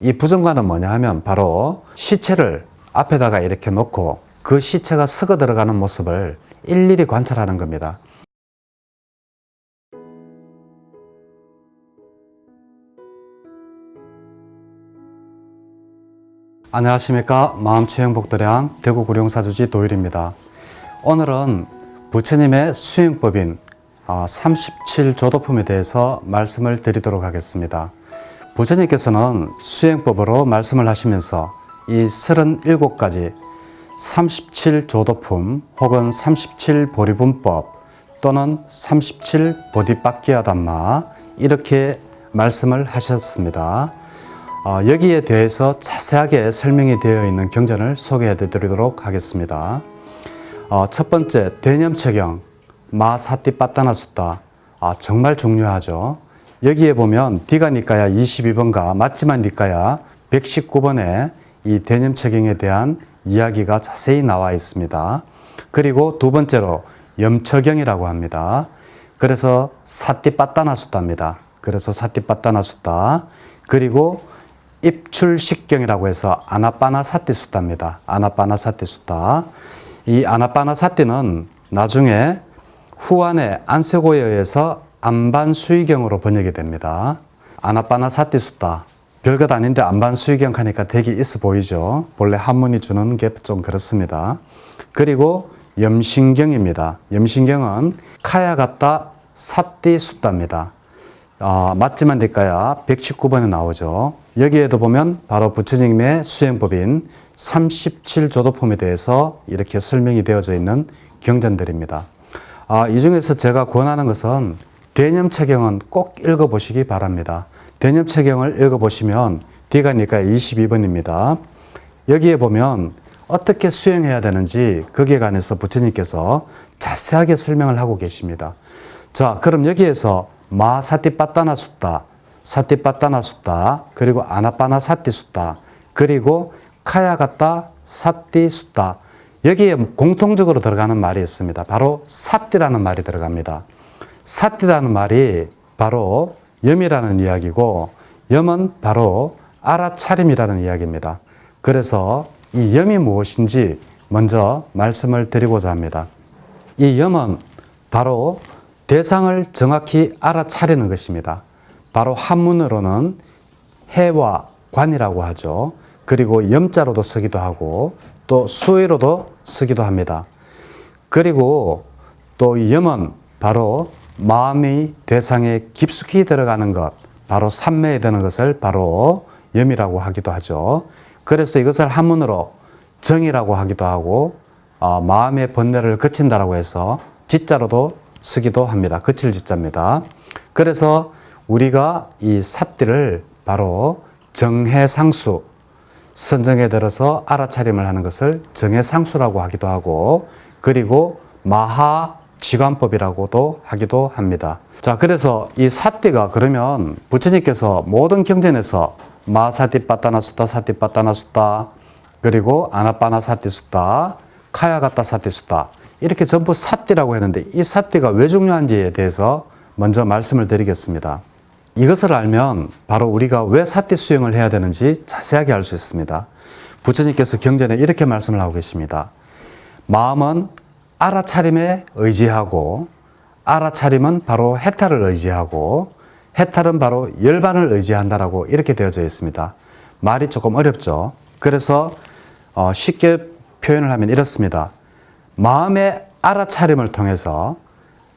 이 부정관은 뭐냐 하면 바로 시체를 앞에다가 이렇게 놓고 그 시체가 스거 들어가는 모습을 일일이 관찰하는 겁니다. 안녕하십니까 마음추행복도량 대구구룡사주지 도일입니다. 오늘은 부처님의 수행법인 37조도품에 대해서 말씀을 드리도록 하겠습니다. 부처님께서는 수행법으로 말씀을 하시면서 이 37가지 37조도품 혹은 37보리분법 또는 37보디빠끼야담마 이렇게 말씀을 하셨습니다. 어, 여기에 대해서 자세하게 설명이 되어 있는 경전을 소개해 드리도록 하겠습니다. 어, 첫 번째 대념 체경 마사띠빠따나숫다 아, 정말 중요하죠. 여기에 보면 디가 니까야 22번과 맞지만 니까야 119번에 이 대념체경에 대한 이야기가 자세히 나와 있습니다. 그리고 두 번째로 염처경이라고 합니다. 그래서 사띠빠따나 숫다입니다. 그래서 사띠빠따나 숫다. 그리고 입출식경이라고 해서 아나빠나 사띠 숫다입니다. 아나빠나 사띠 숫다. 이 아나빠나 사띠는 나중에 후안의 안세고에 의해서 안반수의경으로 번역이 됩니다. 아나빠나 사띠숫다. 별것 아닌데 안반수의경 하니까 되게 있어 보이죠. 본래 한문이 주는 게 좀 그렇습니다. 그리고 염신경입니다. 염신경은 카야가타 사띠숫다입니다. 어, 맞지만 될까야 119번에 나오죠. 여기에도 보면 바로 부처님의 수행법인 37조도품에 대해서 이렇게 설명이 되어져 있는 경전들입니다. 아, 이 중에서 제가 권하는 것은 대념 체경은 꼭 읽어보시기 바랍니다. 대념 체경을 읽어보시면 뒤가니까 22번입니다. 여기에 보면 어떻게 수행해야 되는지 거기에 관해서 부처님께서 자세하게 설명을 하고 계십니다. 자, 그럼 여기에서 마사띠빠따나 숫다, 사띠빠따나 숫다, 그리고 아나빠나 사띠 숫다, 그리고 카야가따 사띠 숫다. 여기에 공통적으로 들어가는 말이 있습니다. 바로 사띠라는 말이 들어갑니다. 사띠라는 말이 바로 염이라는 이야기고 염은 바로 알아차림이라는 이야기입니다. 그래서 이 염이 무엇인지 먼저 말씀을 드리고자 합니다. 이 염은 바로 대상을 정확히 알아차리는 것입니다. 바로 한문으로는 해와 관이라고 하죠. 그리고 염자로도 쓰기도 하고 또 수의로도 쓰기도 합니다. 그리고 또이 염은 바로 마음이 대상에 깊숙이 들어가는 것, 바로 삼매에 드는 것을 바로 염이라고 하기도 하죠. 그래서 이것을 한문으로 정이라고 하기도 하고 어, 마음의 번뇌를 그친다라고 해서 지자로도 쓰기도 합니다. 그칠 지자입니다. 그래서 우리가 이 삿띠를 바로 정해상수, 선정에 들어서 알아차림을 하는 것을 정해상수라고 하기도 하고 그리고 마하 지관법이라고도 하기도 합니다. 자, 그래서 이 사띠가 그러면 부처님께서 모든 경전에서 마사띠 빠따나 수다 사띠 빠따나 수다 그리고 아나빠나 사띠 수다 카야가따 사띠 수다 이렇게 전부 사띠라고 했는데 이 사띠가 왜 중요한지에 대해서 먼저 말씀을 드리겠습니다. 이것을 알면 바로 우리가 왜 사띠 수행을 해야 되는지 자세하게 알 수 있습니다. 부처님께서 경전에 이렇게 말씀을 하고 계십니다. 마음은 알아차림에 의지하고 알아차림은 바로 해탈을 의지하고 해탈은 바로 열반을 의지한다라고 이렇게 되어져 있습니다. 말이 조금 어렵죠. 그래서 어, 쉽게 표현을 하면 이렇습니다. 마음의 알아차림을 통해서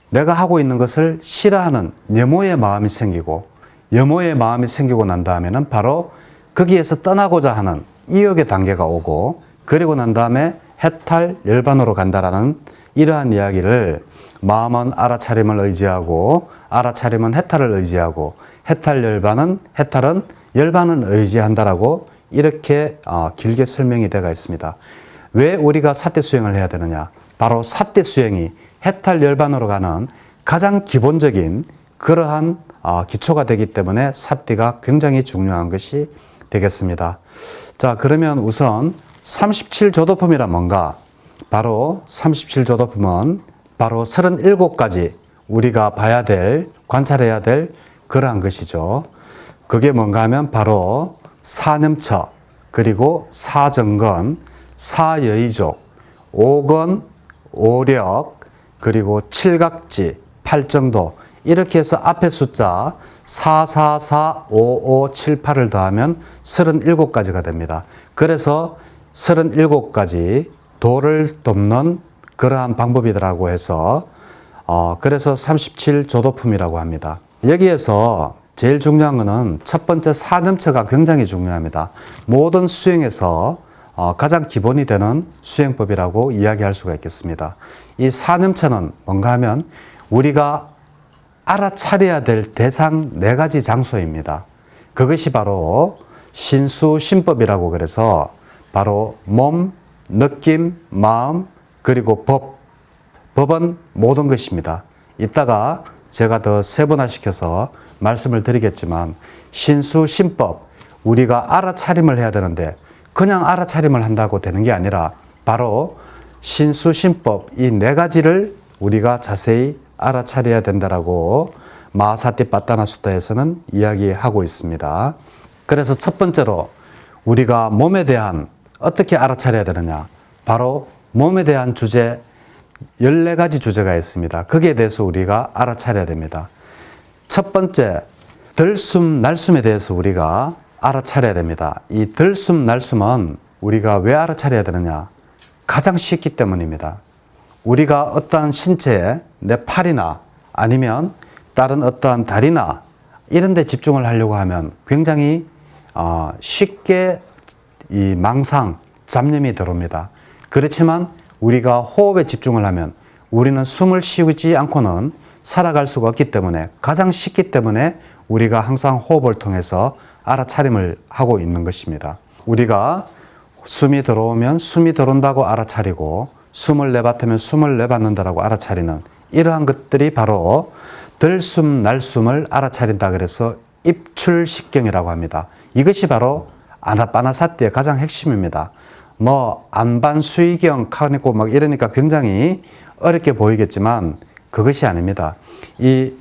내가 하고 있는 것을 싫어하는 염호의 마음이 생기고 염호의 마음이 생기고 난 다음에는 바로 거기에서 떠나고자 하는 이욕의 단계가 오고 그리고 난 다음에 해탈 열반으로 간다라는 이러한 이야기를 마음은 알아차림을 의지하고 알아차림은 해탈을 의지하고 해탈 열반은 해탈은 열반을 의지한다라고 이렇게 어, 길게 설명이 되어 있습니다. 왜 우리가 사대 수행을 해야 되느냐? 바로 사대 수행이 해탈 열반으로 가는 가장 기본적인 그러한 어, 기초가 되기 때문에 사띠가 굉장히 중요한 것이 되겠습니다. 자, 그러면 우선 37조도품이란 뭔가? 바로 37조도품은 바로 37가지 우리가 봐야 될, 관찰해야 될 그러한 것이죠. 그게 뭔가 하면 바로 사념처, 그리고 사정건, 사여의족, 오건, 오력, 그리고 칠각지, 팔정도 이렇게 해서 앞에 숫자 4, 4, 4, 5, 5, 7, 8을 더하면 37가지가 됩니다. 그래서 37가지 도를 돕는 그러한 방법이라고 해서 어, 그래서 37조도품이라고 합니다. 여기에서 제일 중요한 것은 첫 번째 사점처가 굉장히 중요합니다. 모든 수행에서 어, 가장 기본이 되는 수행법이라고 이야기할 수가 있겠습니다. 이 사념처는 뭔가 하면 우리가 알아차려야 될 대상 네 가지 장소입니다. 그것이 바로 신수 신법이라고 그래서 바로 몸, 느낌, 마음, 그리고 법. 법은 모든 것입니다. 이따가 제가 더 세분화시켜서 말씀을 드리겠지만 신수 신법 우리가 알아차림을 해야 되는데 그냥 알아차림을 한다고 되는 게 아니라 바로 신수 신법 이 네 가지를 우리가 자세히 알아차려야 된다라고 마사티 빠따나 수다에서는 이야기하고 있습니다. 그래서 첫 번째로 우리가 몸에 대한 어떻게 알아차려야 되느냐 바로 몸에 대한 주제 14가지 주제가 있습니다. 거기에 대해서 우리가 알아차려야 됩니다. 첫 번째, 들숨, 날숨에 대해서 우리가 알아차려야 됩니다. 이 들숨, 날숨은 우리가 왜 알아차려야 되느냐? 가장 쉽기 때문입니다. 우리가 어떠한 신체에 내 팔이나 아니면 다른 어떠한 다리나 이런 데 집중을 하려고 하면 굉장히 어, 쉽게 이 망상, 잡념이 들어옵니다. 그렇지만 우리가 호흡에 집중을 하면 우리는 숨을 쉬지 않고는 살아갈 수가 없기 때문에 가장 쉽기 때문에 우리가 항상 호흡을 통해서 알아차림을 하고 있는 것입니다. 우리가 숨이 들어오면 숨이 들어온다고 알아차리고 숨을 내뱉으면 숨을 내뱉는다라고 알아차리는 이러한 것들이 바로 들숨 날숨을 알아차린다 그래서 입출식경이라고 합니다. 이것이 바로 아나빠나사티의 가장 핵심입니다. 뭐 안반 수의경 카니고 막 이러니까 굉장히 어렵게 보이겠지만 그것이 아닙니다. 이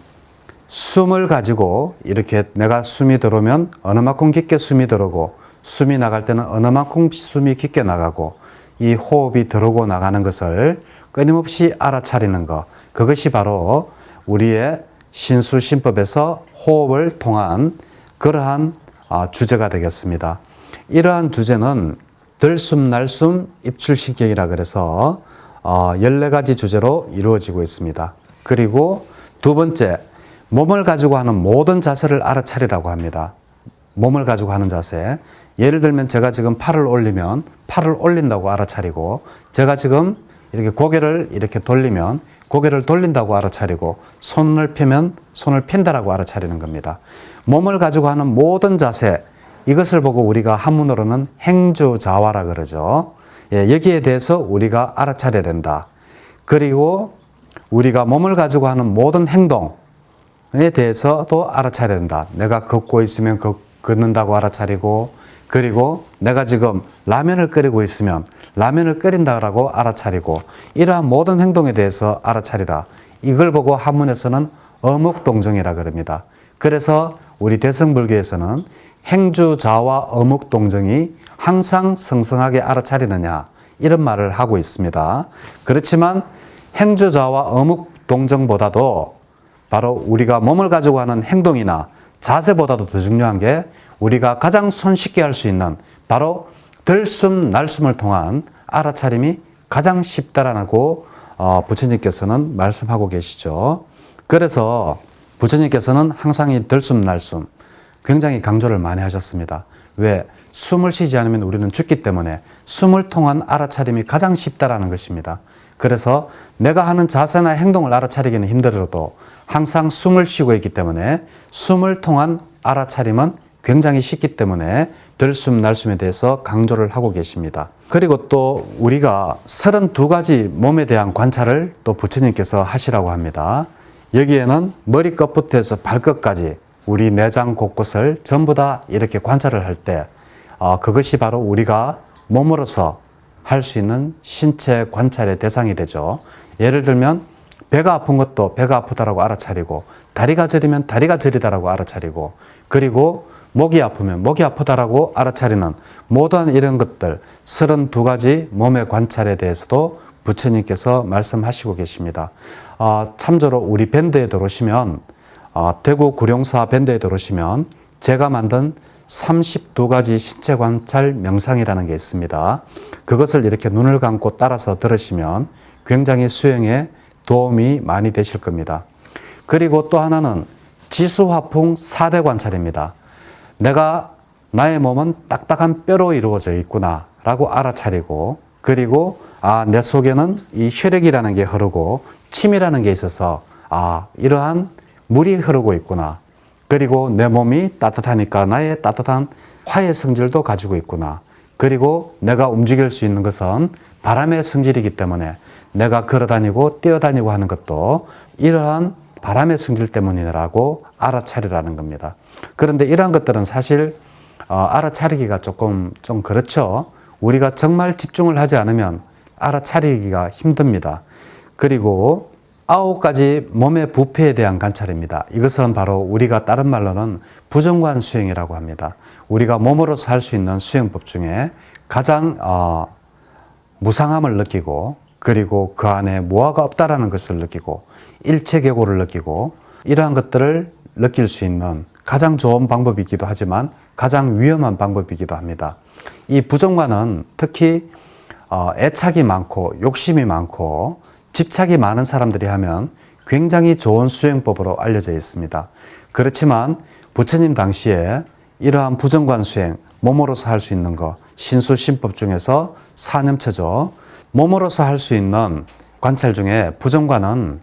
숨을 가지고 이렇게 내가 숨이 들어오면 어느 만큼 깊게 숨이 들어오고 숨이 나갈 때는 어느 만큼 숨이 깊게 나가고 이 호흡이 들어오고 나가는 것을 끊임없이 알아차리는 것 그것이 바로 우리의 신수신법에서 호흡을 통한 그러한 아, 주제가 되겠습니다. 이러한 주제는 들숨, 날숨, 입출신경이라 그래서 어, 14가지 주제로 이루어지고 있습니다. 그리고 두 번째, 몸을 가지고 하는 모든 자세를 알아차리라고 합니다. 몸을 가지고 하는 자세. 예를 들면 제가 지금 팔을 올리면 팔을 올린다고 알아차리고 제가 지금 이렇게 고개를 이렇게 돌리면 고개를 돌린다고 알아차리고 손을 펴면 손을 핀다라고 알아차리는 겁니다. 몸을 가지고 하는 모든 자세 이것을 보고 우리가 한문으로는 행주자화라 그러죠. 예, 여기에 대해서 우리가 알아차려야 된다. 그리고 우리가 몸을 가지고 하는 모든 행동에 대해서도 알아차려야 된다. 내가 걷고 있으면 걷, 걷는다고 알아차리고 그리고 내가 지금 라면을 끓이고 있으면 라면을 끓인다라고 알아차리고 이러한 모든 행동에 대해서 알아차리라. 이걸 보고 한문에서는 어묵동정이라 그럽니다. 그래서 우리 대승불교에서는 행주자와 어묵동정이 항상 성성하게 알아차리느냐 이런 말을 하고 있습니다. 그렇지만 행주자와 어묵동정보다도 바로 우리가 몸을 가지고 하는 행동이나 자세보다도 더 중요한 게 우리가 가장 손쉽게 할 수 있는 바로 들숨 날숨을 통한 알아차림이 가장 쉽다라고 어, 부처님께서는 말씀하고 계시죠. 그래서 부처님께서는 항상 이 들숨 날숨 굉장히 강조를 많이 하셨습니다. 왜? 숨을 쉬지 않으면 우리는 죽기 때문에 숨을 통한 알아차림이 가장 쉽다라는 것입니다. 그래서 내가 하는 자세나 행동을 알아차리기는 힘들어도 항상 숨을 쉬고 있기 때문에 숨을 통한 알아차림은 굉장히 쉽기 때문에 들숨 날숨에 대해서 강조를 하고 계십니다. 그리고 또 우리가 32가지 몸에 대한 관찰을 또 부처님께서 하시라고 합니다. 여기에는 머리끝부터 해서 발끝까지 우리 내장 곳곳을 전부 다 이렇게 관찰을 할 때, 어, 그것이 바로 우리가 몸으로서 할 수 있는 신체 관찰의 대상이 되죠. 예를 들면, 배가 아픈 것도 배가 아프다라고 알아차리고, 다리가 저리면 다리가 저리다라고 알아차리고, 그리고 목이 아프면 목이 아프다라고 알아차리는 모든 이런 것들 32가지 몸의 관찰에 대해서도 부처님께서 말씀하시고 계십니다. 아, 참조로 우리 밴드에 들어오시면 아, 대구 구룡사 밴드에 들어오시면 제가 만든 32가지 신체 관찰 명상이라는 게 있습니다. 그것을 이렇게 눈을 감고 따라서 들으시면 굉장히 수행에 도움이 많이 되실 겁니다. 그리고 또 하나는 지수화풍 4대 관찰입니다. 내가 나의 몸은 딱딱한 뼈로 이루어져 있구나 라고 알아차리고 그리고 아, 내 속에는 이 혈액이라는 게 흐르고 침이라는 게 있어서 아, 이러한 물이 흐르고 있구나. 그리고 내 몸이 따뜻하니까 나의 따뜻한 화의 성질도 가지고 있구나. 그리고 내가 움직일 수 있는 것은 바람의 성질이기 때문에 내가 걸어 다니고 뛰어 다니고 하는 것도 이러한 바람의 성질 때문이라고 알아차리라는 겁니다. 그런데 이러한 것들은 사실 어, 알아차리기가 조금 좀 그렇죠. 우리가 정말 집중을 하지 않으면 알아차리기가 힘듭니다. 그리고 아홉 가지 몸의 부패에 대한 관찰입니다. 이것은 바로 우리가 다른 말로는 부정관 수행이라고 합니다. 우리가 몸으로서 할수 있는 수행법 중에 가장 어, 무상함을 느끼고 그리고 그 안에 무화가 없다라는 것을 느끼고 일체계고를 느끼고 이러한 것들을 느낄 수 있는 가장 좋은 방법이기도 하지만 가장 위험한 방법이기도 합니다. 이 부정관은 특히 어, 애착이 많고 욕심이 많고 집착이 많은 사람들이 하면 굉장히 좋은 수행법으로 알려져 있습니다. 그렇지만 부처님 당시에 이러한 부정관 수행, 몸으로서 할 수 있는 거, 신수신법 중에서 사념처죠. 몸으로서 할 수 있는 관찰 중에 부정관은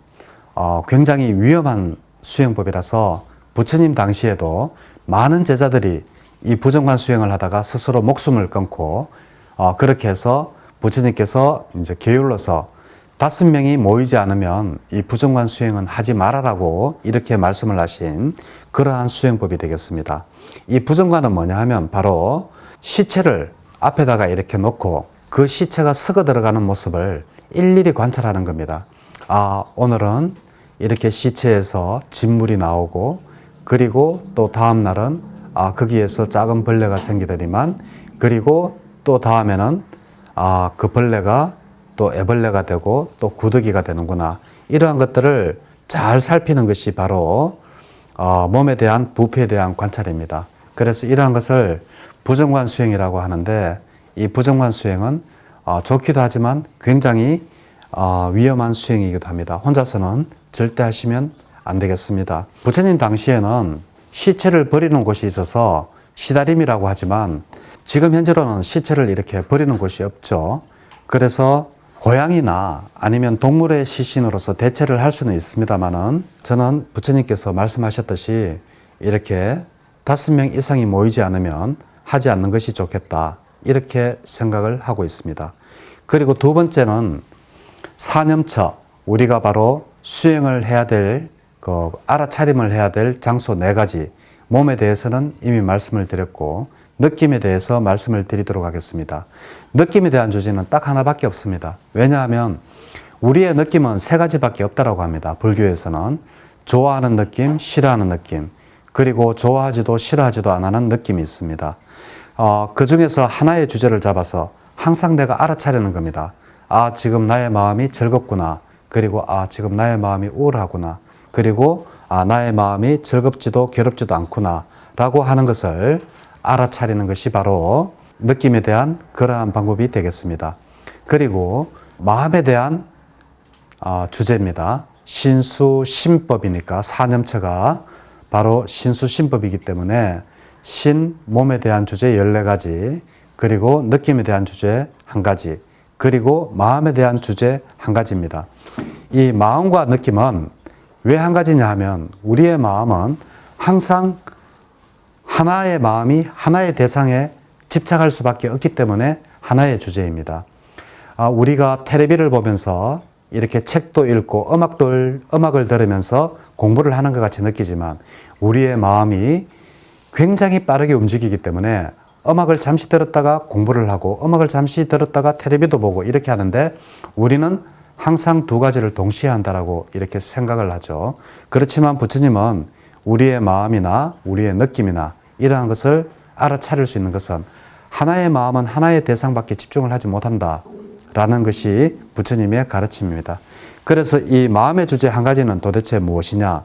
어, 굉장히 위험한 수행법이라서 부처님 당시에도 많은 제자들이 이 부정관 수행을 하다가 스스로 목숨을 끊고 어, 그렇게 해서 부처님께서 이제 게을러서 다섯 명이 모이지 않으면 이 부정관 수행은 하지 말아라고 이렇게 말씀을 하신 그러한 수행법이 되겠습니다. 이 부정관은 뭐냐 하면 바로 시체를 앞에다가 이렇게 놓고 그 시체가 썩어 들어가는 모습을 일일이 관찰하는 겁니다. 아, 오늘은 이렇게 시체에서 진물이 나오고 그리고 또 다음 날은 아, 거기에서 작은 벌레가 생기더니만 그리고 또 다음에는 아, 그 벌레가 또 애벌레가 되고 또 구더기가 되는구나. 이러한 것들을 잘 살피는 것이 바로 어, 몸에 대한 부패에 대한 관찰입니다. 그래서 이러한 것을 부정관 수행이라고 하는데 이 부정관 수행은 어, 좋기도 하지만 굉장히 어, 위험한 수행이기도 합니다. 혼자서는 절대 하시면 안 되겠습니다. 부처님 당시에는 시체를 버리는 곳이 있어서 시다림이라고 하지만 지금 현재로는 시체를 이렇게 버리는 곳이 없죠. 그래서 고양이나 아니면 동물의 시신으로서 대체를 할 수는 있습니다만은 저는 부처님께서 말씀하셨듯이 이렇게 다섯 명 이상이 모이지 않으면 하지 않는 것이 좋겠다. 이렇게 생각을 하고 있습니다. 그리고 두 번째는 사념처. 우리가 바로 수행을 해야 될, 그, 알아차림을 해야 될 장소 네 가지. 몸에 대해서는 이미 말씀을 드렸고, 느낌에 대해서 말씀을 드리도록 하겠습니다. 느낌에 대한 주제는 딱 하나밖에 없습니다. 왜냐하면 우리의 느낌은 세 가지밖에 없다라고 합니다. 불교에서는 좋아하는 느낌, 싫어하는 느낌, 그리고 좋아하지도 싫어하지도 안 하는 느낌이 있습니다. 어, 그 중에서 하나의 주제를 잡아서 항상 내가 알아차리는 겁니다. 아, 지금 나의 마음이 즐겁구나. 그리고 아, 지금 나의 마음이 우울하구나. 그리고 아, 나의 마음이 즐겁지도 괴롭지도 않구나. 라고 하는 것을 알아차리는 것이 바로 느낌에 대한 그러한 방법이 되겠습니다. 그리고 마음에 대한 어, 주제입니다. 신수신법이니까 사념처가 바로 신수신법이기 때문에 신, 몸에 대한 주제 14가지, 그리고 느낌에 대한 주제 한 가지, 그리고 마음에 대한 주제 한 가지입니다. 이 마음과 느낌은 왜한 가지냐 하면 우리의 마음은 항상 하나의 마음이 하나의 대상에 집착할 수밖에 없기 때문에 하나의 주제입니다. 아, 우리가 테레비를 보면서 이렇게 책도 읽고 음악도, 음악을 들으면서 공부를 하는 것 같이 느끼지만 우리의 마음이 굉장히 빠르게 움직이기 때문에 음악을 잠시 들었다가 공부를 하고 음악을 잠시 들었다가 테레비도 보고 이렇게 하는데 우리는 항상 두 가지를 동시에 한다라고 이렇게 생각을 하죠. 그렇지만 부처님은 우리의 마음이나 우리의 느낌이나 이러한 것을 알아차릴 수 있는 것은 하나의 마음은 하나의 대상밖에 집중을 하지 못한다. 라는 것이 부처님의 가르침입니다. 그래서 이 마음의 주제 한 가지는 도대체 무엇이냐?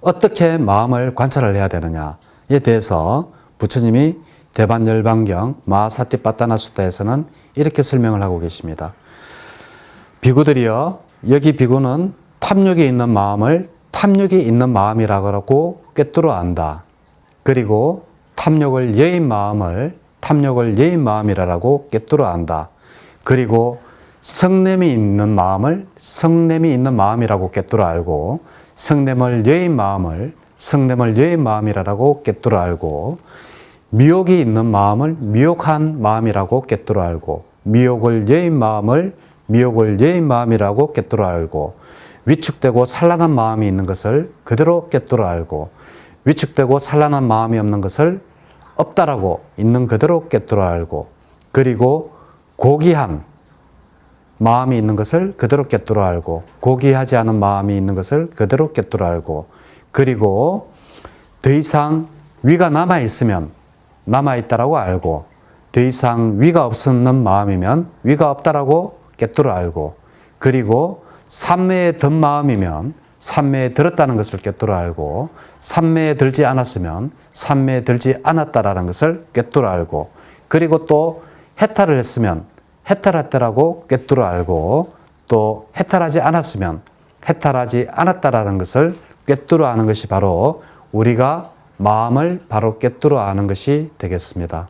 어떻게 마음을 관찰을 해야 되느냐에 대해서 부처님이 대반열반경 마사티빠따나 수다에서는 이렇게 설명을 하고 계십니다. 비구들이여 여기 비구는 탐욕이 있는 마음을 탐욕이 있는 마음이라고 꿰뚫어 안다. 그리고 탐욕을 여인 마음을 탐욕을 여인 마음이라고 꿰뚫어 안다. 그리고 성냄이 있는 마음을 성냄이 있는 마음이라고 꿰뚫어 알고 성냄을 여인 마음을 성냄을 여인 마음이라고 꿰뚫어 알고 미혹이 있는 마음을 미혹한 마음이라고 꿰뚫어 알고 미혹을 여인 마음을 미혹을 여인 마음이라고 꿰뚫어 알고 위축되고 산란한 마음이 있는 것을 그대로 꿰뚫어 알고 위축되고 산란한 마음이 없는 것을 없다라고 있는 그대로 꿰뚫어 알고 그리고 고귀한 마음이 있는 것을 그대로 꿰뚫어 알고 고귀하지 않은 마음이 있는 것을 그대로 꿰뚫어 알고 그리고 더 이상 위가 남아 있으면 남아 있다라고 알고 더 이상 위가 없는 마음이면 위가 없다라고 꿰뚫어 알고 그리고 삼매에 든 마음이면 삼매에 들었다는 것을 꿰뚫어 알고 삼매에 들지 않았으면 삼매에 들지 않았다라는 것을 꿰뚫어 알고 그리고 또 해탈을 했으면 해탈했다라고 꿰뚫어 알고 또 해탈하지 않았으면 해탈하지 않았다라는 것을 꿰뚫어 아는 것이 바로 우리가 마음을 바로 꿰뚫어 아는 것이 되겠습니다.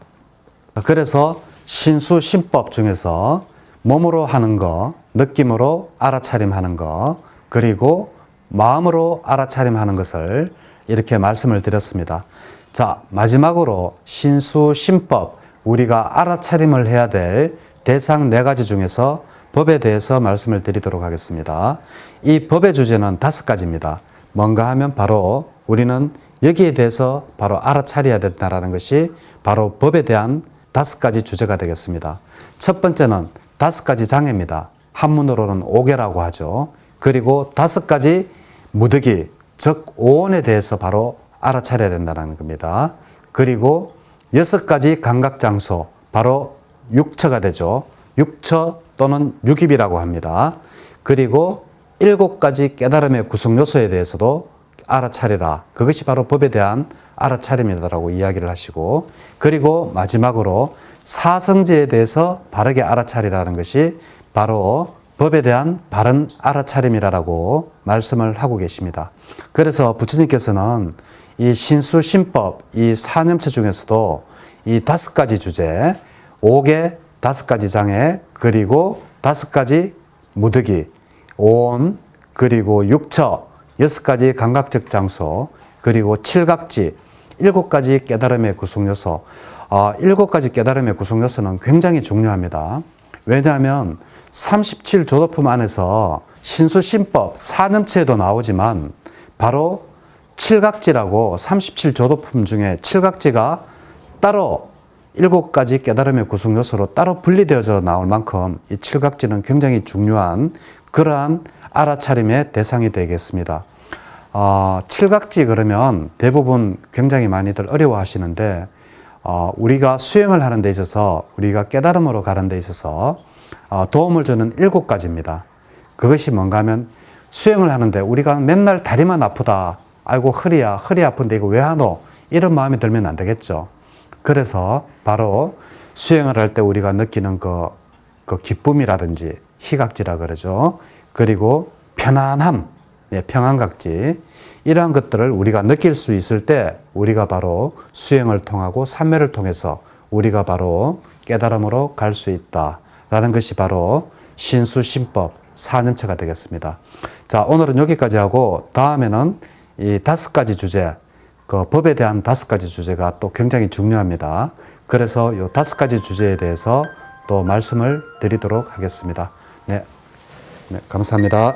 그래서 신수 신법 중에서 몸으로 하는 거, 느낌으로 알아차림 하는 거, 그리고 마음으로 알아차림하는 것을 이렇게 말씀을 드렸습니다. 자, 마지막으로 신수 신법 우리가 알아차림을 해야 될 대상 네 가지 중에서 법에 대해서 말씀을 드리도록 하겠습니다. 이 법의 주제는 다섯 가지입니다. 뭔가 하면 바로 우리는 여기에 대해서 바로 알아차려야 된다는 것이 바로 법에 대한 다섯 가지 주제가 되겠습니다. 첫 번째는 다섯 가지 장애입니다. 한문으로는 오계라고 하죠. 그리고 다섯 가지 무득이, 즉 오온에 대해서 바로 알아차려야 된다는 겁니다. 그리고 여섯 가지 감각 장소, 바로 육처가 되죠. 육처 또는 육입이라고 합니다. 그리고 일곱 가지 깨달음의 구성 요소에 대해서도 알아차리라. 그것이 바로 법에 대한 알아차림이다라고 이야기를 하시고, 그리고 마지막으로 사성제에 대해서 바르게 알아차리라는 것이 바로 법에 대한 바른 알아차림이라고 말씀을 하고 계십니다. 그래서 부처님께서는 이 신수 신법, 이 사념체 중에서도 이 다섯 가지 주제, 옥의 다섯 가지 장애, 그리고 다섯 가지 무득이, 온, 그리고 육처, 여섯 가지 감각적 장소, 그리고 칠각지, 일곱 가지 깨달음의 구성 요소. 어, 일곱 가지 깨달음의 구성 요소는 굉장히 중요합니다. 왜냐하면 37 조도품 안에서 신수신법, 사념체에도 나오지만 바로 칠각지라고 37 조도품 중에 칠각지가 따로 일곱 가지 깨달음의 구성 요소로 따로 분리되어져 나올 만큼 이 칠각지는 굉장히 중요한 그러한 알아차림의 대상이 되겠습니다. 어, 칠각지 그러면 대부분 굉장히 많이들 어려워 하시는데, 어, 우리가 수행을 하는 데 있어서, 우리가 깨달음으로 가는 데 있어서, 어, 도움을 주는 일곱 가지입니다. 그것이 뭔가 하면 수행을 하는데 우리가 맨날 다리만 아프다. 아이고, 허리야, 허리 아픈데 이거 왜 하노? 이런 마음이 들면 안 되겠죠. 그래서 바로 수행을 할 때 우리가 느끼는 그, 그 기쁨이라든지 희각지라 그러죠. 그리고 편안함, 네, 평안각지. 이러한 것들을 우리가 느낄 수 있을 때 우리가 바로 수행을 통하고 삼매를 통해서 우리가 바로 깨달음으로 갈 수 있다 라는 것이 바로 신수신법 사념체가 되겠습니다. 자, 오늘은 여기까지 하고 다음에는 이 다섯 가지 주제, 그 법에 대한 다섯 가지 주제가 또 굉장히 중요합니다. 그래서 이 다섯 가지 주제에 대해서 또 말씀을 드리도록 하겠습니다. 네. 네, 감사합니다.